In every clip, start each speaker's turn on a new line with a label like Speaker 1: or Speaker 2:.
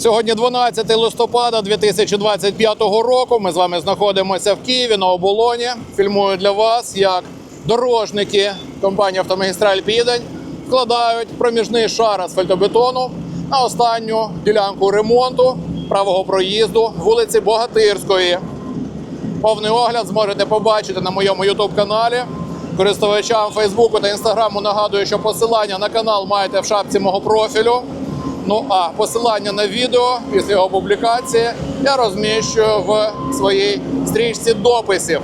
Speaker 1: Сьогодні 12 листопада 2025 року. Ми з вами знаходимося в Києві на оболоні. Фільмую для вас, як дорожники компанії Автомагістраль Південь вкладають проміжний шар асфальтобетону на останню ділянку ремонту правого проїзду вулиці Богатирської. Повний огляд зможете побачити на моєму youtube каналі. Користувачам Фейсбуку та Інстаграму нагадую, що посилання на канал маєте в шапці мого профілю. Ну а посилання на відео після його публікації я розміщую в своїй стрічці дописів.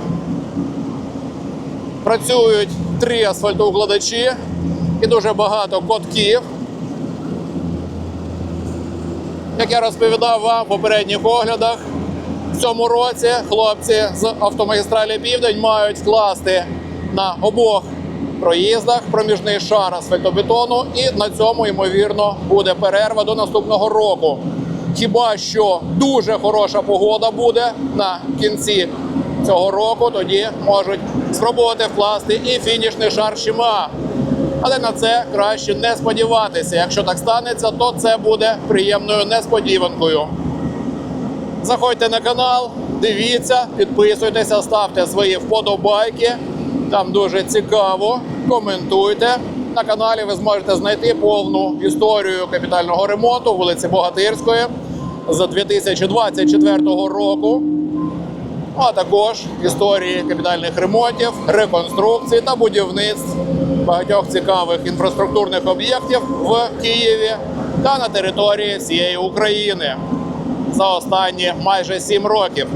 Speaker 1: Працюють три асфальтоукладачі і дуже багато котків. Як я розповідав вам в попередніх оглядах, в цьому році хлопці з автомагістралі Південь мають вкласти на обох проїздах проміжний шар асфальтобетону, і на цьому ймовірно буде перерва до наступного року. Хіба що дуже хороша погода буде на кінці цього року, тоді можуть спробувати вкласти і фінішний шар щима. Але на це краще не сподіватися. Якщо так станеться, то це буде приємною несподіванкою. Заходьте на канал, дивіться, підписуйтеся, ставте свої вподобайки. Там дуже цікаво. Коментуйте. На каналі ви зможете знайти повну історію капітального ремонту вулиці Богатирської з 2024 року. А також історії капітальних ремонтів, реконструкцій та будівництв багатьох цікавих інфраструктурних об'єктів в Києві та на території всієї України за останні майже сім років.